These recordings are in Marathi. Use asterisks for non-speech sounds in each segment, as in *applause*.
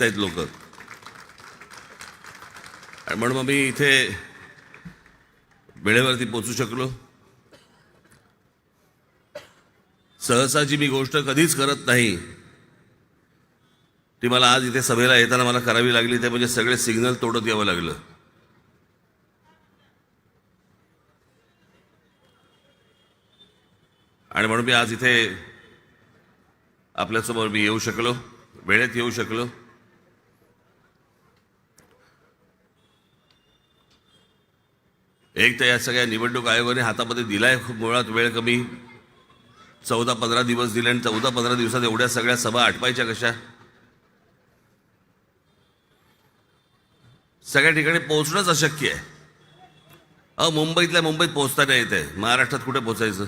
येत आहेत लोक. म्हणून मग मी इथे वेळेवरती पोचू शकलो. सहसाची मी गोष्ट कधीच करत नाही ती मला आज इथे सभेला येताना मला करावी लागली ते म्हणजे सगळे सिग्नल तोडत यावं लागलं. आणि म्हणून मी आज इथे आपल्यासमोर मी येऊ शकलो वेळेत येऊ शकलो. एक तर या सगळ्या निवडणूक आयोगाने हातामध्ये दिलाय खूप मुळात वेळ कमी. चौदा पंधरा दिवस दिले आणि चौदा पंधरा दिवसात एवढ्या सगळ्या सभा आटपायच्या कशा? सगळ्या ठिकाणी पोहोचणंच अशक्य आहे. अ मुंबईतल्या मुंबईत पोहोचता नाही येत आहे. महाराष्ट्रात कुठे पोहोचायचं?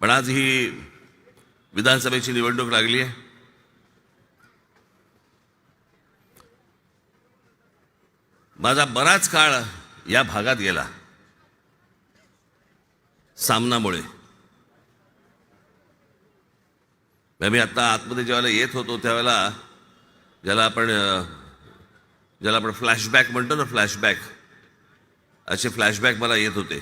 पण आज ही विधानसभेची निवडणूक लागली आहे माझा बराच काळ या भागात गेला. सामनामुळे. मी आत्ता आतमध्ये ज्यावेळेला येत होतो त्यावेळेला ज्याला आपण ज्याला आपण फ्लॅशबॅक म्हणतो ना फ्लॅशबॅक असे फ्लॅशबॅक मला येत होते.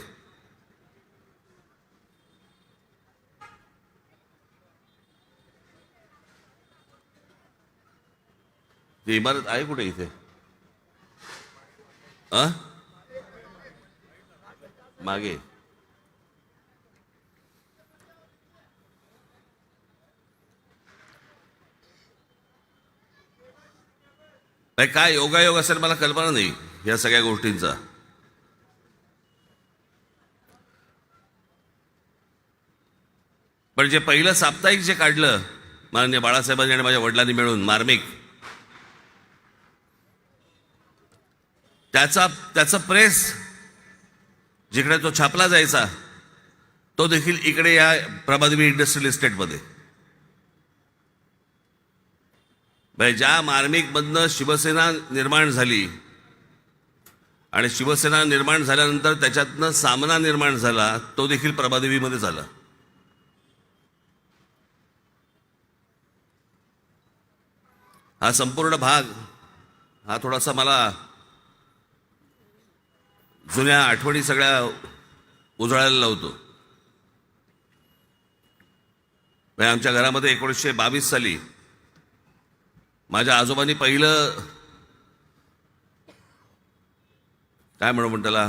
ती इमारत आहे कुठे इथे? अ मागे. काय योगायोग असेल मला कल्पना नाही या सगळ्या गोष्टींचा. पण जे पहिलं साप्ताहिक जे काढलं माननीय बाळासाहेबांनी आणि माझ्या वडिलांनी मिळून मार्मिक त्याचा त्याचा प्रेस जिकडे तो छापला जायचा तो देखील इकडे या प्रभादेवी इंडस्ट्रियल इस्टेटमध्ये म्हणजे ज्या मार्मिकमधनं शिवसेना निर्माण झाली आणि शिवसेना निर्माण झाल्यानंतर त्याच्यातनं सामना निर्माण झाला तो देखील प्रभादेवीमध्ये झाला. हा संपूर्ण भाग हा थोडासा मला जुन्या आठवणी सगळ्या उजळायला लावतो. म्हणजे आमच्या घरामध्ये एकोणीसशे बावीस साली माझ्या आजोबांनी पहिलं काय म्हणू म्हण त्याला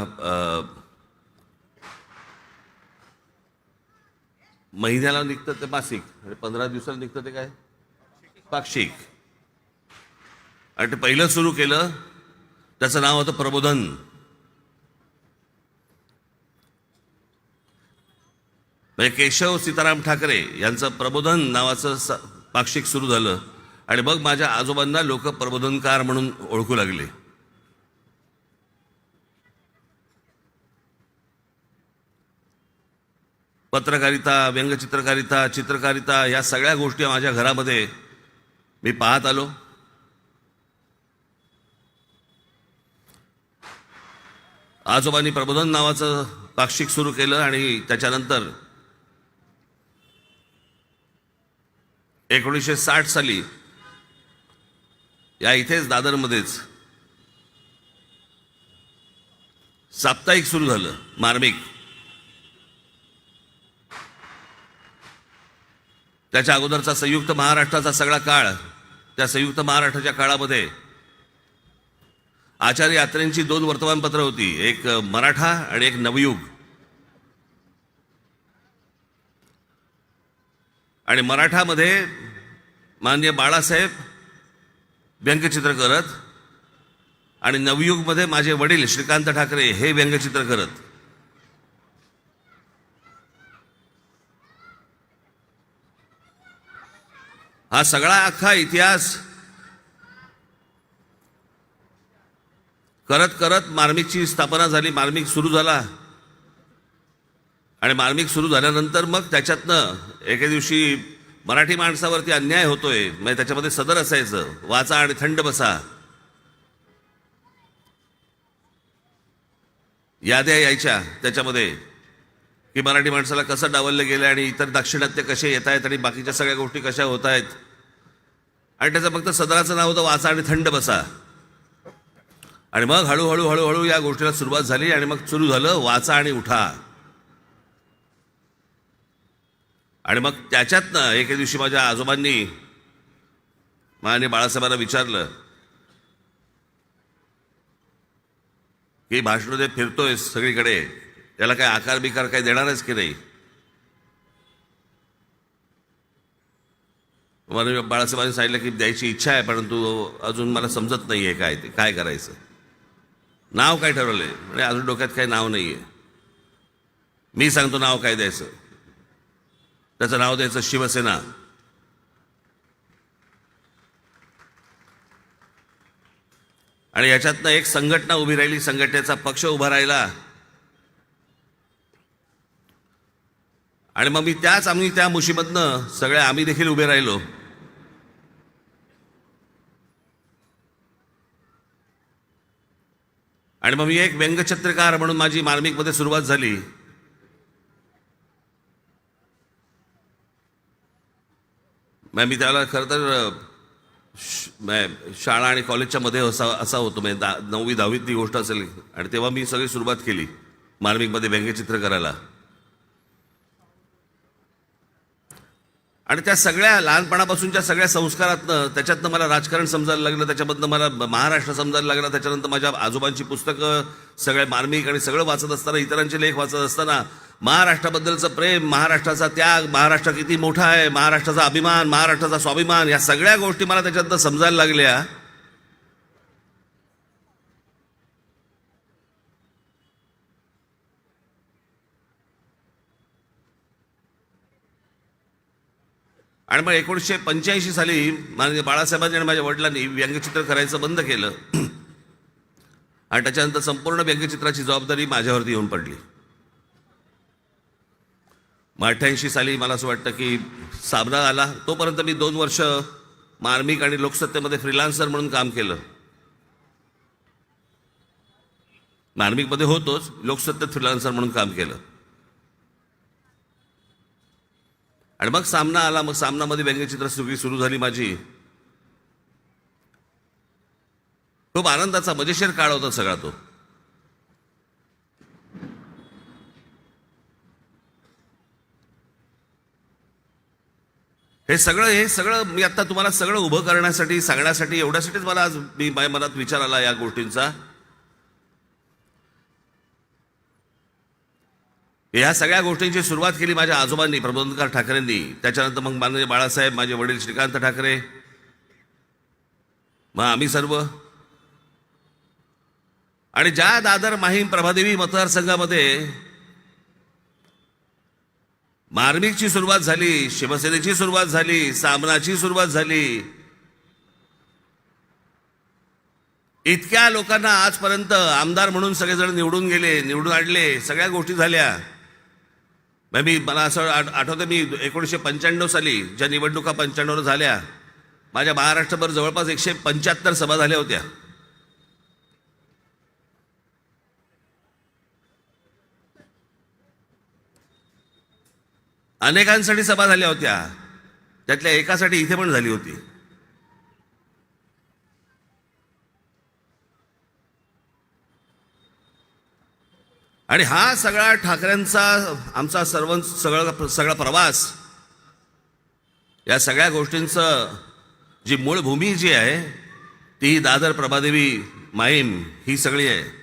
महिन्याला निघतं ते मासिक आणि पंधरा दिवसाला निघतं ते काय? पाक्षिक. आणि ते पहिलं सुरू केलं त्याचं नाव होतं प्रबोधन. म्हणजे केशव सीताराम ठाकरे यांचं प्रबोधन नावाचं स- पाक्षिक सुरू झालं. आणि मग माझ्या आजोबांना लोक प्रबोधनकार म्हणून ओळखू लागले. पत्रकारिता व्यंगचित्रकारिता चित्रकारिता या सगळ्या गोष्टी माझ्या घरामध्ये मी पाहत आलो. आजोबांनी प्रबोधन नावाचं पाक्षिक सुरू केलं आणि त्याच्यानंतर एकोणीसशे साठ साली या इथेच दादरमध्येच साप्ताहिक सुरू झालं मार्मिक. त्याच्या अगोदरचा संयुक्त महाराष्ट्राचा सगळा काळ त्या संयुक्त महाराष्ट्राच्या काळामध्ये आचार्य यात्रेंची दोन वर्तमानपत्र होती एक मराठा आणि एक नवयुग. आणि मराठामध्ये माननीय बाळासाहेब व्यंगचित्र करत आणि नवयुगमध्ये माझे वडील श्रीकांत ठाकरे हे व्यंगचित्र करत. हा सगळा अख्खा इतिहास करत करत मार्मिकची स्थापना झाली मार्मिक सुरू झाला. आणि मार्मिक सुरू झाल्यानंतर मग त्याच्यातनं एके दिवशी मराठी माणसावरती अन्याय होतोय. म्हणजे त्याच्यामध्ये सदर असायचं. वाचा आणि थंड बसा. याद्या यायच्या त्याच्यामध्ये की मराठी माणसाला कसं डावललं गेलं आणि इतर दाक्षिणात्य कसे येत आहेत आणि बाकीच्या सगळ्या गोष्टी कशा होत आहेत. आणि त्याचं फक्त सदराचं नाव होतं वाचा आणि थंड बसा. आणि मग हळूहळू हळूहळू या गोष्टीला सुरुवात झाली आणि मग सुरू झालं वाचा आणि उठा. आणि मग त्याच्यातनं एके दिवशी माझ्या आजोबांनी माने बाळासाहेबांना विचारलं की भाषण ते फिरतोय सगळीकडे? त्याला काय आकार बिकार काही देणारच की नाही? मला बाळासाहेबांनी सांगितलं की द्यायची इच्छा आहे परंतु अजून मला समजत नाही आहे काय ते काय करायचं. नाव काय ठरवलंय? म्हणजे अजून डोक्यात काही नाव नाही आहे मी सांगतो नाव काय द्यायचं? त्याचं नाव द्यायचं शिवसेना. आणि याच्यातनं एक संघटना उभी राहिली संघटनेचा पक्ष उभा राहिला. आणि मग मी त्याच आम्ही त्या मुशीमधनं सगळ्या आम्ही देखील उभे राहिलो. आणि मग मी एक व्यंगचित्रकार म्हणून माझी मार्मिकमध्ये सुरुवात झाली. मग मी त्याला खरं तर शाळा आणि कॉलेजच्या मध्ये असा असा होतो. म्हणजे दा नववी दहावीत ती गोष्ट असेल. आणि तेव्हा मी सगळी सुरुवात केली. मार्मिकमध्ये व्यंगचित्र करायला. आणि त्या सगळ्या लहानपणापासूनच्या सगळ्या संस्कारातनं त्याच्यातनं मला राजकारण समजायला लागलं. त्याच्यामधनं मला महाराष्ट्र समजायला लागला. त्याच्यानंतर माझ्या आजोबांची पुस्तकं सगळ्या मार्मिक आणि सगळं वाचत असताना इतरांचे लेख वाचत असताना महाराष्ट्राबद्दलचं प्रेम महाराष्ट्राचा त्याग महाराष्ट्र किती मोठा आहे महाराष्ट्राचा अभिमान महाराष्ट्राचा स्वाभिमान या सगळ्या गोष्टी मला त्याच्यातनं समजायला लागल्या. आणि मग एकोणीसशे पंच्याऐंशी साली माननीय बाळासाहेबांनी आणि माझ्या वडिलांनी व्यंगचित्र करायचं बंद केलं. *clears throat* आणि त्याच्यानंतर संपूर्ण व्यंगचित्राची जबाबदारी माझ्यावरती येऊन पडली. मग अठ्ठ्याऐंशी साली मला असं वाटतं की साबणा आला. तोपर्यंत मी दोन वर्ष मार्मिक आणि लोकसत्तेमध्ये फ्रीलान्सर म्हणून काम केलं. मार्मिकमध्ये होतोच लोकसत्तेत फ्रीलान्सर म्हणून काम केलं. आणि मग सामना आला मग सामनामध्ये व्यंगचित्र सुरू सुरू झाली माझी. खूप आनंदाचा मजेशीर काळ होता सगळा तो. हे सगळं हे सगळं मी आता तुम्हाला सगळं उभं करण्यासाठी सांगण्यासाठी एवढ्यासाठीच मला आज मी माझ्या मनात विचार आला या गोष्टींचा. या सगळ्या गोष्टींची सुरुवात केली माझ्या आजोबांनी प्रबोधनकार ठाकरेंनी. त्याच्यानंतर मग माननीय बाळासाहेब माझे वडील श्रीकांत ठाकरे. मग आम्ही सर्व. आणि ज्या दादर माहीम प्रभादेवी मतदारसंघामध्ये मार्मिकची सुरुवात झाली शिवसेनेची सुरुवात झाली सामनाची सुरुवात झाली. इतक्या लोकांना आजपर्यंत आमदार म्हणून सगळेजण निवडून गेले निवडून आणले सगळ्या गोष्टी झाल्या. मी मला असं आठ आठवतं मी एकोणीसशे पंच्याण्णव साली ज्या निवडणुका पंच्याण्णव झाल्या माझ्या महाराष्ट्रभर जवळपास एकशे पंच्याहत्तर सभा झाल्या होत्या. अनेकांसाठी सभा झाल्या होत्या. त्यातल्या एकासाठी इथे पण झाली होती. आणि हा सगळा ठाकरेंचा आमचा सर्व सगळा सगळा प्रवास या सगळ्या गोष्टींचं जी मूळ भूमी जी आहे ती दादर प्रभादेवी माईम ही सगळी आहे.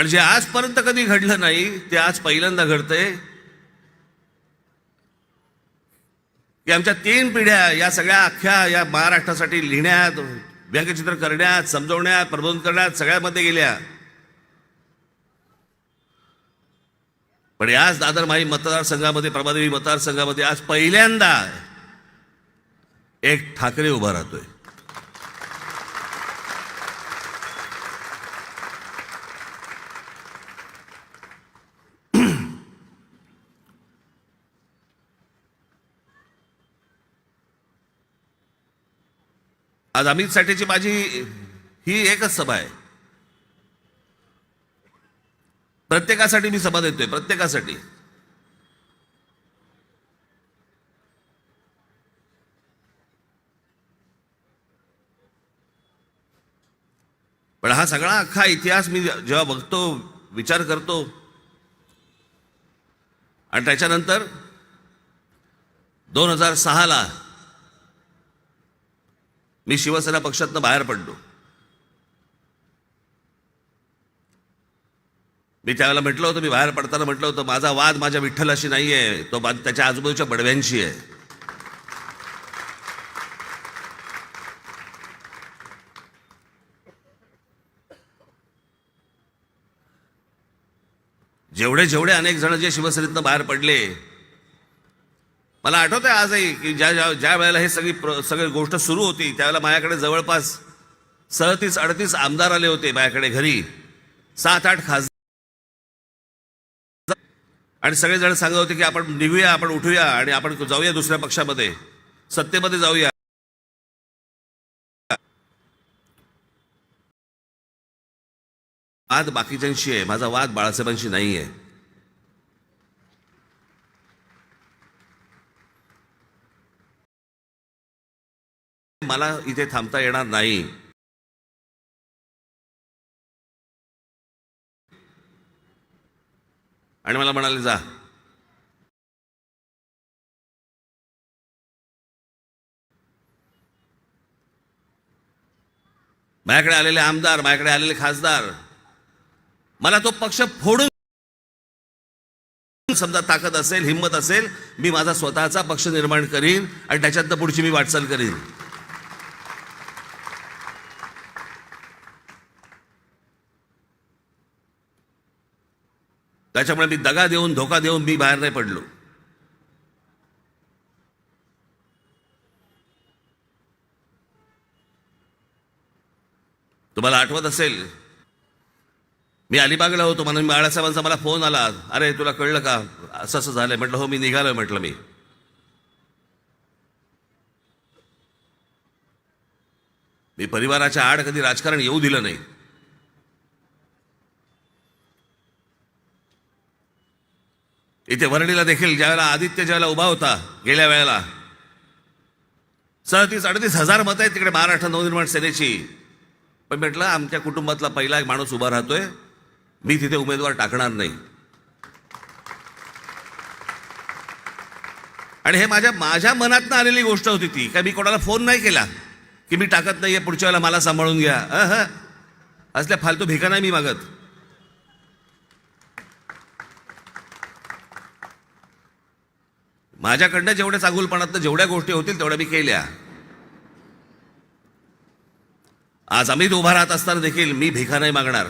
आणि जे आजपर्यंत कधी घडलं नाही ते आज पहिल्यांदा घडतंय. की आमच्या तीन पिढ्या या सगळ्या अख्ख्या या महाराष्ट्रासाठी लिहिण्यात व्यंगचित्र करण्यात समजवण्यात प्रबोधन करण्यात सगळ्यामध्ये गेल्या. पण याच दादर माई मतदारसंघामध्ये प्रभादेवी मतदारसंघामध्ये आज पहिल्यांदा एक ठाकरे उभा राहतोय. आज अमित साठेची माझी ही एकच सभा आहे. प्रत्येकासाठी मी सभा देतोय प्रत्येकासाठी. पण हा सगळा अख्खा इतिहास मी जेव्हा बघतो विचार करतो आणि त्याच्यानंतर दोन हजार सहाला मी शिवसेना पक्षातनं बाहेर पडलो. मी त्यावेळेला म्हटलं होतं मी बाहेर पडताना म्हटलं होतं माझा वाद माझ्या विठ्ठलाशी नाही आहे तो वाद त्याच्या आजूबाजूच्या बडव्यांशी आहे. जेवढे जेवढे अनेक जण जे शिवसेनेतनं बाहेर पडले मला आठवत आहे आजही की ज्या ज्या ज्या वेळेला हे सगळी प्र सगळी गोष्ट सुरू होती त्यावेळेला माझ्याकडे जवळपास सदतीस अडतीस आमदार आले होते माझ्याकडे घरी. सात आठ खासदार. आणि सगळेजण सांगत होते की आपण निघूया आपण उठूया आणि आपण जाऊया दुसऱ्या पक्षामध्ये. सत्तेमध्ये जाऊया. वाद बाकीच्यांशी आहे. माझा वाद बाळासाहेबांशी नाही आहे मला इथे थांबता येणार नाही. आणि मला म्हणाले जा. माझ्याकडे आलेले आमदार माझ्याकडे आलेले खासदार मला तो पक्ष फोडून समजा ताकद असेल हिंमत असेल मी माझा स्वतःचा पक्ष निर्माण करीन आणि त्याच्यातनं पुढची मी वाटचाल करीन. त्याच्यामुळे मी दगा देऊन धोका देऊन मी बाहेर नाही पडलो. तुम्हाला आठवत असेल मी अलिबागला होतो म्हणून बाळासाहेबांचा मला फोन आला. अरे तुला कळलं का? असं असं झालंय. म्हटलं हो मी निघालोय म्हटलं मी. मी परिवाराच्या आड कधी राजकारण येऊ दिलं नाही. इथे वरणीला देखील ज्यावेळेला आदित्य ज्यावेळेला उभा होता गेल्या वेळेला. सदतीस अडतीस हजार मतं आहेत तिकडे महाराष्ट्र नवनिर्माण सेनेची. पण म्हटलं आमच्या कुटुंबातला पहिला एक माणूस उभा राहतोय. मी तिथे उमेदवार टाकणार नाही. आणि हे माझ्या माझ्या मनातनं आलेली गोष्ट होती ती. काय मी कोणाला फोन नाही केला. की मी टाकत नाही आहे पुढच्या वेळेला मला सांभाळून घ्या. असल्या फालतू भिका नाही मी मागत. माझ्याकडनं जेवढ्या चांगुलपणात जेवढ्या गोष्टी होतील तेवढ्या मी केल्या. आज अमित उभा राहत असताना देखील मी भिका नाही मागणार.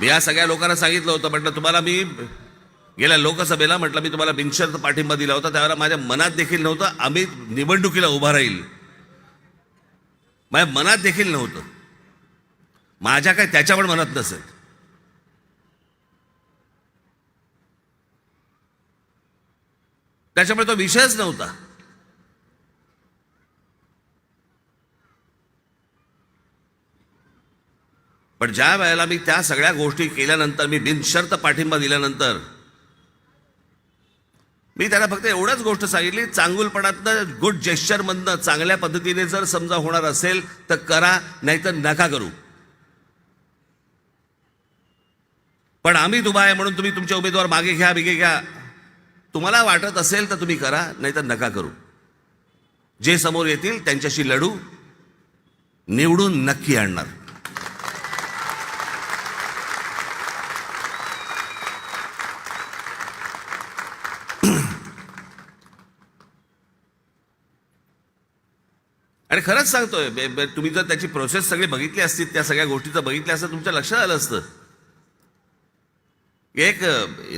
मी या सगळ्या लोकांना सांगितलं होतं म्हटलं तुम्हाला मी गेल्या लोकसभेला म्हटलं मी तुम्हाला बिनशर्त पाठिंबा दिला होता त्यावेळेला माझ्या मनात देखील नव्हतं अमित निवडणुकीला उभा राहील. माझ्या मनात देखील नव्हतं. माझ्या काय त्याच्या पण मनात नसेल. त्याच्यामुळे तो विषयच नव्हता. पण ज्या वेळेला मी त्या सगळ्या गोष्टी केल्यानंतर मी बिनशर्त पाठिंबा दिल्यानंतर मी त्याला फक्त एवढंच गोष्ट सांगितली चांगुलपणातनं गुड जेस्चरमधनं चांगल्या पद्धतीने जर समजा होणार असेल तर करा नाहीतर नका करू. पण आम्ही दुबा आहे म्हणून तुम्ही तुमचे उमेदवार मागे घ्या बिगे घ्या. तुम्हाला वाटत असेल तर तुम्ही करा नाहीतर नका करू. जे समोर येतील त्यांच्याशी लढू निवडून नक्की आणणार. *clears throat* आणि खरंच सांगतोय तुम्ही जर त्याची प्रोसेस सगळी बघितली असती त्या सगळ्या गोष्टी बघितल्या असतं तुमच्या लक्षात आलं असतं. एक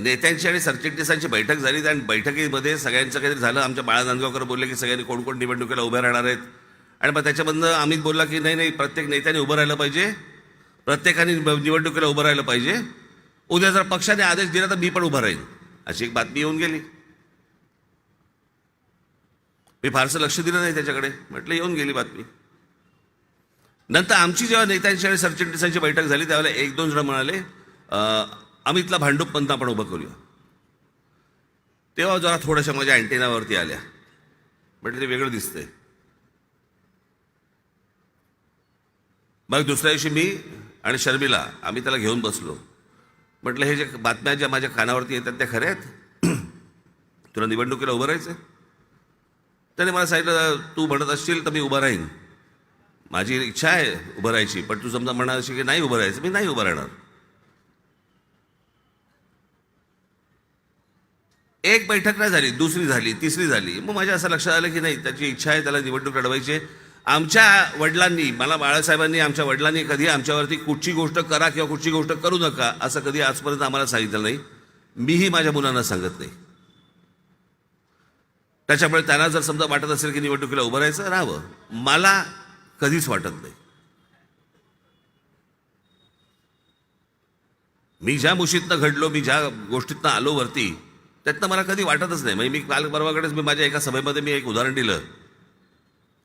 नेत्यांची आणि सरचिटणीसांची बैठक झाली आणि बैठकीमध्ये सगळ्यांचं काहीतरी झालं. आमच्या बाळा नांदगावकर बोलले की सगळ्यांनी कोण कोण निवडणुकीला उभे राहणार आहेत. आणि मग त्याच्यामधनं अमित बोलला की नाही नाही प्रत्येक नेत्याने उभं राहिलं पाहिजे. प्रत्येकाने निवडणुकीला उभं राहिलं पाहिजे. उद्या जर पक्षाने आदेश दिला तर मी पण उभं राहीन. अशी एक बातमी येऊन गेली. मी फारसं लक्ष दिलं नाही त्याच्याकडे. म्हटलं येऊन गेली बातमी. नंतर आमची जेव्हा नेत्यांची आणि सरचिटणीसांची बैठक झाली त्यावेळेला एक दोन जण म्हणाले अमितला भांडूप पंत आपण उभं करूया. तेव्हा जरा थोड्याशा माझ्या अँटेनावरती आल्या. म्हटलं ते वेगळं दिसतंय. मग दुसऱ्या दिवशी मी आणि शर्मिला आम्ही त्याला घेऊन बसलो. म्हटलं हे जे बातम्या ज्या माझ्या कानावरती येतात त्या खऱ्या आहेत? *clears throat* तुला निवडणुकीला उभं राहायचं त्याने मला सांगितलं तू म्हणत असशील तर मी उभं राहीन. माझी इच्छा आहे उभं राहायची पण तू समजा म्हणाल अशी की नाही उभं राहायचं मी नाही उभं राहणार. एक बैठक नाही झाली दुसरी झाली तिसरी झाली. मग माझ्या असं लक्षात आलं की नाही त्याची इच्छा आहे त्याला निवडणूक लढवायची आमच्या वडिलांनी मला बाळासाहेबांनी आमच्या वडिलांनी कधी आमच्यावरती कुठची गोष्ट करा किंवा कुठची गोष्ट करू नका असं कधी आजपर्यंत आम्हाला सांगितलं नाही. मीही माझ्या मुलांना सांगत नाही. त्याच्यामुळे त्यांना जर समजा वाटत असेल की निवडणुकीला उभं राहायचं राहावं. मला कधीच वाटत नाही. मी ज्या मुशीतनं घडलो मी ज्या गोष्टीतनं आलो वरती त्यातनं मला कधी वाटतच नाही. म्हणजे मी काल परवाकडेच मी माझ्या एका सभेमध्ये मी एक उदाहरण दिलं.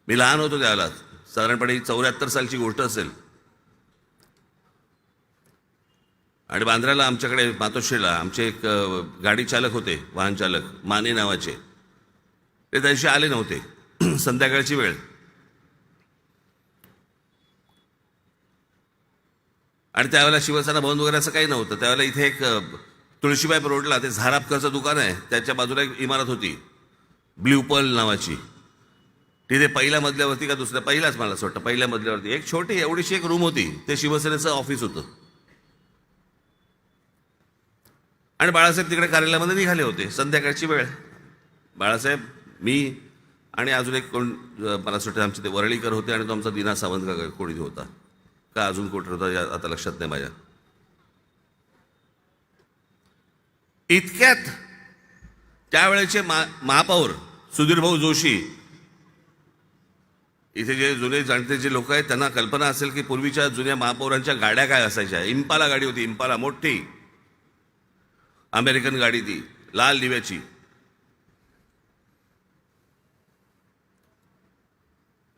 मी लहान होतो त्यावेळेला. साधारणपणे चौऱ्याहत्तर सालची गोष्ट असेल. आणि बांद्र्याला आमच्याकडे मातोश्रीला आमचे एक गाडी चालक होते वाहन चालक माने नावाचे. ते त्या आले नव्हते. *clears throat* संध्याकाळची वेळ. आणि त्यावेळेला शिवसेना भवन वगैरे असं काही नव्हतं. त्यावेळेला इथे एक तुळशीबाई रोडला ते झारापकरचं दुकान आहे त्याच्या बाजूला एक इमारत होती ब्ल्यू पर्ल नावाची. तिथे पहिल्या मजल्यावरती का दुसऱ्या पहिल्याच मला असं वाटतं पहिल्या मजल्यावरती. एक छोटी एवढीशी एक रूम होती ते शिवसेनेचं ऑफिस होतं. आणि बाळासाहेब तिकडे कार्यालयामध्ये निघाले होते संध्याकाळची वेळ. बाळासाहेब मी आणि अजून एक कोण मला असं वाटतं आमचे ते वरळीकर होते आणि तो आमचा दिना सावंत का कोणी होता. का अजून कोठे होता आता लक्षात नाही माझ्या. इतक्यात त्यावेळेचे मा महापौर सुधीरभाऊ जोशी इथे जे जुने जाणते जे लोक आहेत त्यांना कल्पना असेल की पूर्वीच्या जुन्या महापौरांच्या गाड्या काय असायच्या. इम्पाला गाडी होती इम्पाला मोठी. अमेरिकन गाडी ती लाल दिव्याची.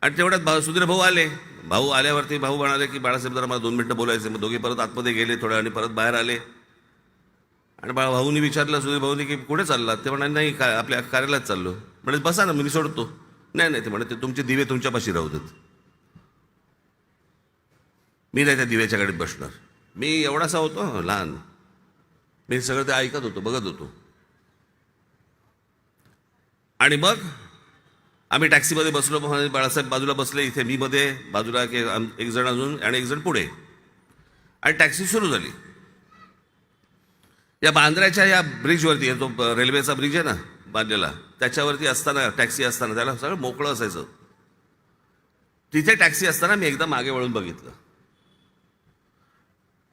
आणि तेवढ्यात भाऊ सुधीर भाऊ आले. भाऊ आल्यावरती भाऊ म्हणाले की बाळासाहेब जरा मला दोन मिनटं बोलायचे मग दोघे परत आतमध्ये गेले थोड्या आणि परत बाहेर आले. आणि बाळा भाऊनी विचारलं सुधीर भाऊनी की कुठे चाललात ते म्हणाले नाही का आपल्या कार्यालयात चाललो. म्हणजे बसा ना मी सोडतो. नाही नाही ते म्हणत ते तुमचे दिवे तुमच्यापाशी राहू देत. मी नाही त्या दिव्याच्या गाडीत बसणार. मी एवढासा होतो लहान. मी सगळं ते ऐकत होतो बघत होतो. आणि मग आम्ही टॅक्सीमध्ये बसलो बाळासाहेब बाजूला बसले इथे मी मध्ये बाजूला एक जण अजून आणि एक जण पुढे. आणि टॅक्सी सुरू झाली. या बांद्र्याच्या या ब्रिजवरती तो रेल्वेचा ब्रिज आहे ना बांधलेला त्याच्यावरती असताना टॅक्सी असताना त्याला सगळं मोकळं असायचं. तिथे टॅक्सी असताना मी एकदा मागे वळून बघितलं.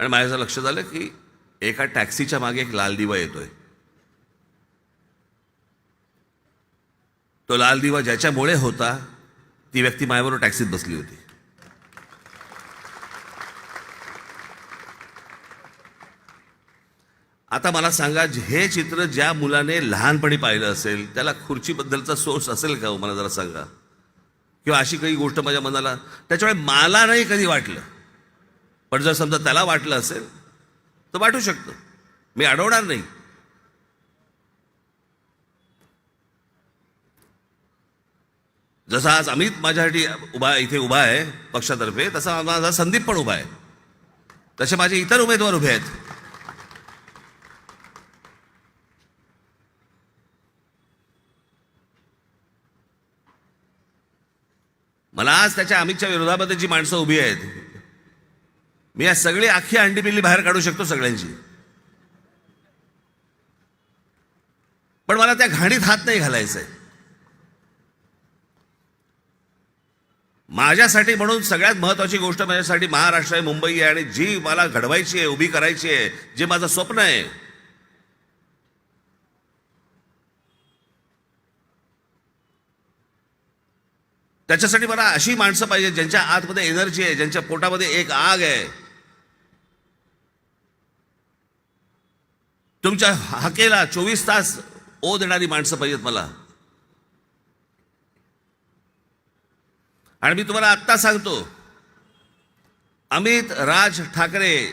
आणि माझ्या असं लक्ष झालं की एका टॅक्सीच्या मागे एक लाल दिवा येतोय. तो लाल दिवा ज्याच्यामुळे होता ती व्यक्ती माझ्याबरोबर टॅक्सीत बसली होती. आता मला सांगा हे चित्र ज्या मुलाने लहानपणी पाहिलं असेल त्याला खुर्चीबद्दलचा सोर्स असेल का हो? मला जरा सांगा. किंवा अशी काही गोष्ट माझ्या मनाला त्याच्यामुळे मला नाही कधी वाटलं. पण जर समजा त्याला वाटलं असेल तर वाटू शकतं. मी अडवणार नाही. जसा आज अमित माझ्यासाठी उभा इथे उभा आहे पक्षातर्फे तसा माझा संदीप पण उभा आहे. तसे माझे इतर उमेदवार उभे आहेत. मला आज त्याच्या अमितच्या विरोधामध्ये जी माणसं उभी आहेत मी या सगळी अख्खी अंडीपिल्ली बाहेर काढू शकतो सगळ्यांची. पण मला त्या घाणीत हात नाही घालायचा आहे माझ्यासाठी म्हणून सगळ्यात महत्वाची गोष्ट माझ्यासाठी महाराष्ट्र आहे मुंबई आहे आणि जी मला घडवायची आहे उभी करायची आहे जे माझं स्वप्न आहे त्याच्यासाठी मला अशी माणसं पाहिजे ज्यांच्या आतमध्ये एनर्जी आहे ज्यांच्या पोटामध्ये एक आग आहे. तुमच्या हाकेला चोवीस तास ओ देणारी माणसं पाहिजेत मला. आणि मी तुम्हाला आत्ता सांगतो अमित राज ठाकरे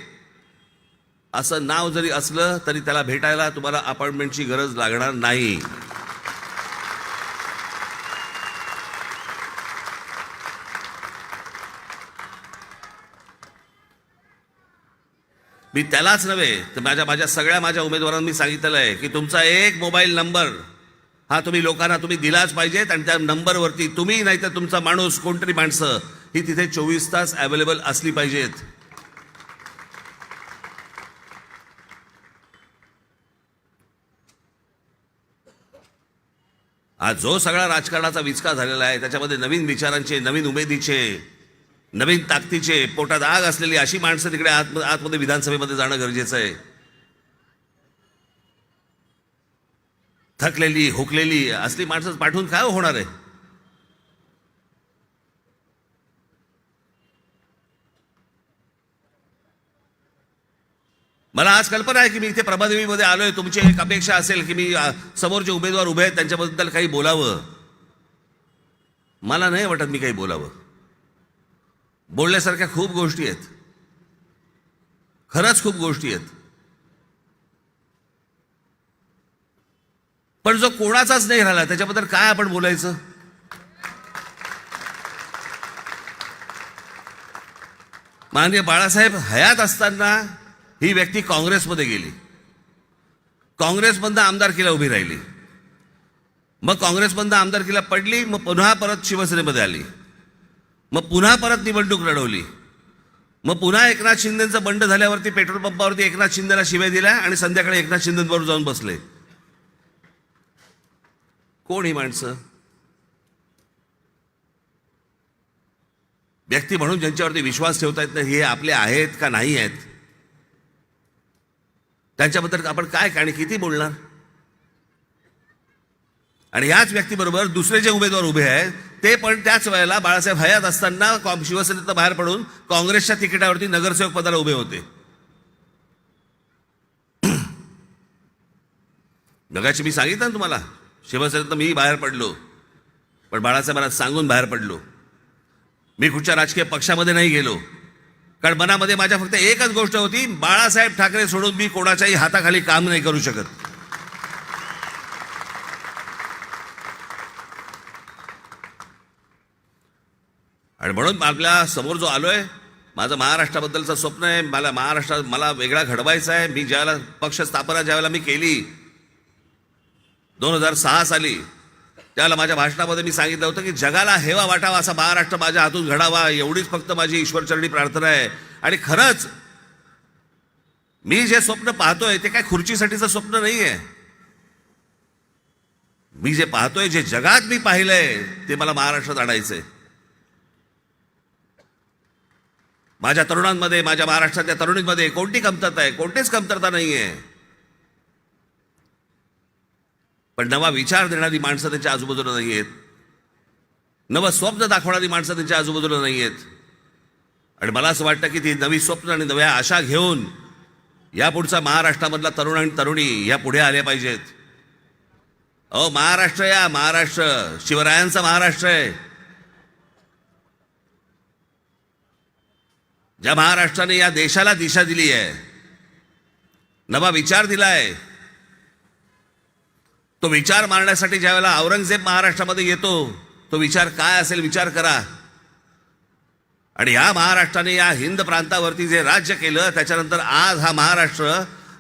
असं नाव जरी असलं तरी त्याला भेटायला तुम्हाला अपॉइंटमेंटची गरज लागणार नाही. मी त्यालाच नव्हे तर माझ्या माझ्या सगळ्या माझ्या उमेदवारांना मी सांगितलेलं आहे की तुमचा एक मोबाईल नंबर हा तुम्ही लोकांना तुम्ही दिलाच पाहिजेत आणि त्या नंबरवरती तुम्ही नाही तर तुमचा माणूस कोणतरी माणसं ही तिथे चोवीस तास अवेलेबल असली पाहिजेत. आज जो सगळा राजकारणाचा विचका झालेला आहे त्याच्यामध्ये नवीन विचारांचे नवीन उमेदीचे नवीन ताकदीचे पोटात आग असलेली अशी माणसं तिकडे आत आतमध्ये विधानसभेमध्ये जाणं गरजेचं आहे. थकलेली हुकलेली असली माणसं पाठवून काय होणार आहे? मला आज कल्पना आहे की मी इथे प्रभादेवीमध्ये आलोय. तुमची एक अपेक्षा असेल की मी समोर जे उमेदवार उभे आहेत त्यांच्याबद्दल काही बोलावं. मला नाही वाटत मी काही बोलावं. बोलण्यासारख्या खूप गोष्टी आहेत. खरंच खूप गोष्टी आहेत. पण जो कोणाचाच नाही राहिला त्याच्याबद्दल काय आपण बोलायचं? माननीय बाळासाहेब हयात असताना ही व्यक्ती काँग्रेसमध्ये गेली. काँग्रेसमधनं आमदारकीला उभी राहिली. मग काँग्रेसमधनं आमदारकीला पडली मग पुन्हा परत शिवसेनेमध्ये आली. मग पुन्हा परत निवडणूक लढवली. मग पुन्हा एकनाथ शिंदेचं बंड झाल्यावरती पेट्रोल पंपावरती एकनाथ शिंदेला शिव्या दिल्या आणि संध्याकाळी एकनाथ शिंदेबरोबर जाऊन बसले. कोण ही माणसं? व्यक्ती म्हणून ज्यांच्यावरती विश्वास ठेवता येत नाही हे आपले आहेत का नाही आहेत? त्यांच्याबद्दल आपण काय आणि किती बोलणार? आणि याच व्यक्तीबरोबर दुसरे जे उमेदवार उभे आहेत ते पण त्याच वेळेला बाळासाहेब हयात असताना कॉ- शिवसेनेतनं बाहेर पडून काँग्रेसच्या तिकिटावरती नगरसेवक पदाला उभे होते. *clears throat* मगाशी मी सांगितलं ना तुम्हाला शिवसेनेतनं मी बाहेर पडलो पण बाळासाहेबांना सांगून बाहेर पडलो. मी कुठच्या राजकीय पक्षामध्ये नाही गेलो. कारण मनामध्ये माझ्या फक्त एकच गोष्ट होती बाळासाहेब ठाकरे सोडून मी कोणाच्याही हाताखाली काम नाही करू शकत. आणि म्हणून आपल्यासमोर जो आलोय माझं महाराष्ट्राबद्दलचं स्वप्न आहे मला महाराष्ट्रात मला वेगळा घडवायचा आहे मी ज्यावेळेला पक्ष स्थापना ज्यावेळेला मी केली दोन हजार सहा साली त्यावेळेला माझ्या भाषणामध्ये मी सांगितलं होतं की जगाला हेवा वाटावा असा महाराष्ट्र माझ्या हातून घडावा एवढीच फक्त माझी ईश्वरचरणी प्रार्थना आहे. आणि खरंच मी जे स्वप्न पाहतोय ते काय खुर्चीसाठीचं स्वप्न नाही आहे मी जे पाहतोय जे जगात मी पाहिलंय ते मला महाराष्ट्रात आणायचंय. माझ्या तरुणांमध्ये माझ्या महाराष्ट्रातल्या तरुणींमध्ये कोणती कमतरता आहे? कोणतीच कमतरता नाही आहे पण नवा विचार देणारी माणसं त्यांच्या आजूबाजूला नाही आहेत नवं स्वप्न दाखवणारी माणसं त्यांच्या आजूबाजूला नाही आहेत आणि मला असं वाटतं की ती नवी स्वप्न आणि नव्या आशा घेऊन या पुढचा महाराष्ट्रामधला तरुण आणि तरुणी या पुढे आल्या पाहिजेत. अहो महाराष्ट्र या महाराष्ट्र. शिवरायांचा महाराष्ट्र आहे. ज्या महाराष्ट्राने या देशाला दिशा दिली आहे नवा विचार दिलाय तो विचार मारण्यासाठी ज्यावेळेला औरंगजेब महाराष्ट्रामध्ये येतो तो विचार काय असेल विचार करा. आणि या महाराष्ट्राने या हिंद प्रांतावरती जे राज्य केलं त्याच्यानंतर आज हा महाराष्ट्र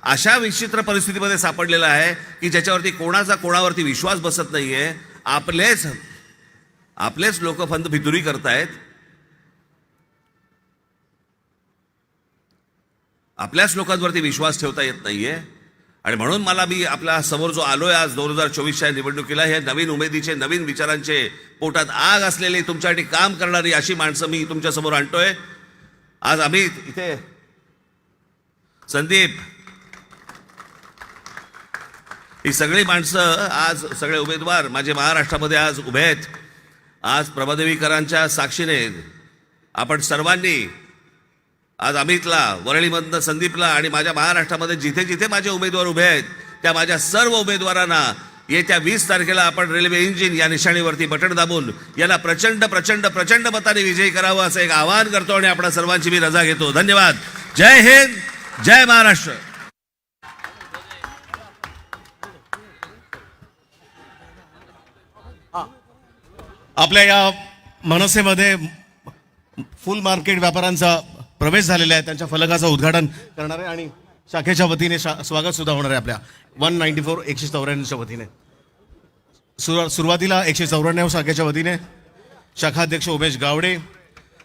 अशा विचित्र परिस्थितीमध्ये सापडलेला आहे की ज्याच्यावरती कोणाचा कोणावरती विश्वास बसत नाही आहे आपलेच आपलेच लोक फंद फितुरी करतायत. आपल्याच लोकांवरती विश्वास ठेवता येत नाहीये. आणि म्हणून मला मी आपल्यासमोर जो आलोय आज दोन हजार चोवीसच्या निवडणुकीला हे नवीन उमेदीचे नवीन विचारांचे पोटात आग असलेली तुमच्यासाठी काम करणारी अशी माणसं मी तुमच्यासमोर आणतोय. आज आम्ही इथे संदीप ही सगळी माणसं आज सगळे उमेदवार माझे महाराष्ट्रामध्ये आज उभे आहेत. आज प्रभादेवीकरांच्या साक्षीने आपण सर्वांनी आज अमितला वरळीमधनं संदीपला आणि माझ्या महाराष्ट्रामध्ये जिथे जिथे माझे उमेदवार उभे आहेत त्या माझ्या सर्व उमेदवारांना येत्या वीस तारखेला आपण रेल्वे इंजिन या निशाणीवरती बटन दाबून याला प्रचंड प्रचंड प्रचंड मताने विजयी करावं असं एक आवाहन करतो आणि आपणा सर्वांची मी रजा घेतो. धन्यवाद. जय हिंद जय महाराष्ट्र. आपल्या या मनसेमध्ये फुल मार्केट व्यापाऱ्यांचा प्रवेश झालेला आहे. त्यांच्या फलकाचं उद्घाटन करणार आहे आणि शाखेच्या वतीने शा स्वागत सुद्धा होणार आहे आपल्या. वन नाईन्टी फोर एकशे चौऱ्याण्णवच्या वतीने. सुरुवा सुरुवातीला एकशे चौऱ्याण्णव शाखेच्या वतीने. शाखाध्यक्ष उमेश गावडे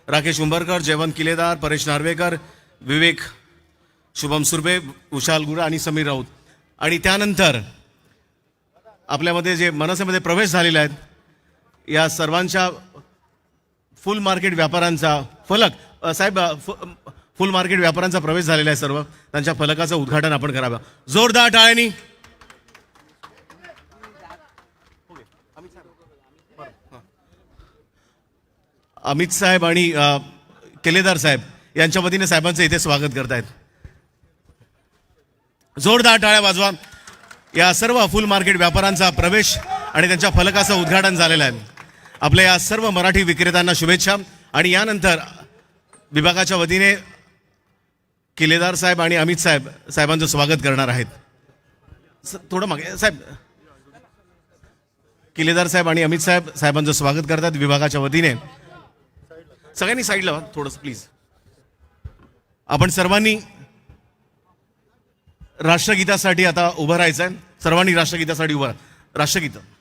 राकेश उंबरकर जयवंत किलेदार परेश नार्वेकर विवेक शुभम सुर्बे उशाल गुरा आणि समीर राऊत. आणि त्यानंतर आपल्यामध्ये जे मनसेमध्ये प्रवेश झालेले आहेत या सर्वांच्या फुल मार्केट व्यापाऱ्यांचा फलक साहेब फुल मार्केट व्यापाऱ्यांचा प्रवेश झालेला आहे सर्व. त्यांच्या फलकाचं उद्घाटन आपण करावं. जोरदार टाळ्यांनी. अमित साहेब आणि केलेदार साहेब यांच्या वतीने साहेबांचं इथे स्वागत करतायत. जोरदार टाळ्या वाजवा. या सर्व फुल मार्केट व्यापाऱ्यांचा प्रवेश आणि त्यांच्या फलकाचं उद्घाटन झालेलं आहे. आपल्या या सर्व मराठी विक्रेत्यांना शुभेच्छा आणि यानंतर विभागाच्या वतीने किल्लेदार साहेब आणि अमित साहेब साहेबांचं स्वागत करणार आहेत. थोडं मागे साहेब. किल्लेदार साहेब आणि अमित साहेब साहेबांचं स्वागत करतात विभागाच्या वतीने. सगळ्यांनी साईडला व्हा थोडंसं प्लीज आपण सर्वांनी राष्ट्रगीतासाठी आता उभं राहायचं आहे सर्वांनी राष्ट्रगीतासाठी उभं राष्ट्रगीतं राष्ट्रगीत.